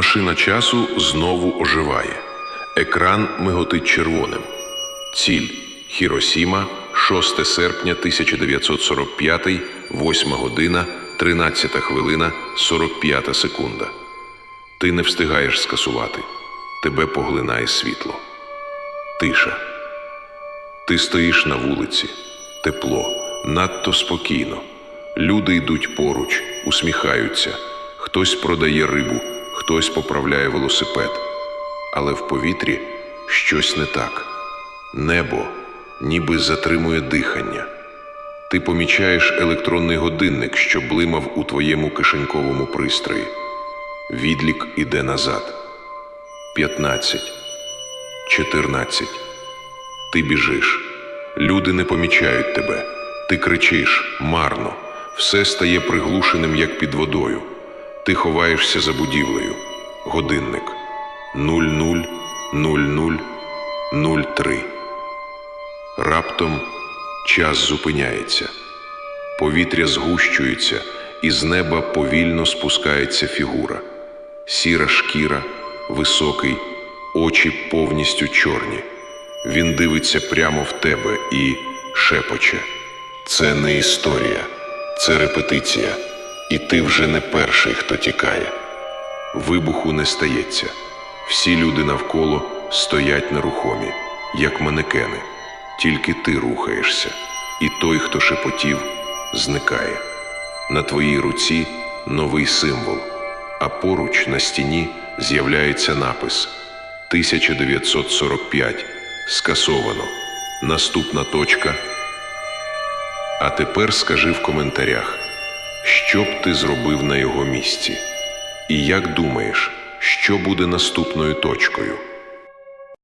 Машина часу знову оживає. Екран миготить червоним. Ціль Хіросіма, 6 серпня 1945, 8 година, 13 хвилина, 45 секунда. Ти не встигаєш скасувати. Тебе поглинає світло. Тиша. Ти стоїш на вулиці. Тепло, надто спокійно. Люди йдуть поруч, усміхаються. Хтось продає рибу, хтось поправляє велосипед. Але в повітрі щось не так. Небо ніби затримує дихання. Ти помічаєш електронний годинник, що блимав у твоєму кишеньковому пристрої. Відлік іде назад. П'ятнадцять. Чотирнадцять. Ти біжиш. Люди не помічають тебе. Ти кричиш марно. Все стає приглушеним, як під водою. Ти ховаєшся за будівлею. Годинник. 000003. Раптом час зупиняється. Повітря згущується, і з неба повільно спускається фігура. Сіра шкіра, високий, очі повністю чорні. Він дивиться прямо в тебе і шепоче. Це не історія, це репетиція. І ти вже не перший, хто тікає. Вибуху не стається. Всі люди навколо стоять нерухомі, як манекени. Тільки ти рухаєшся, і той, хто шепотів, зникає. На твоїй руці новий символ, а поруч на стіні з'являється напис 1945. Скасовано. Наступна точка. А тепер скажи в коментарях, що б ти зробив на його місці? І як думаєш, що буде наступною точкою?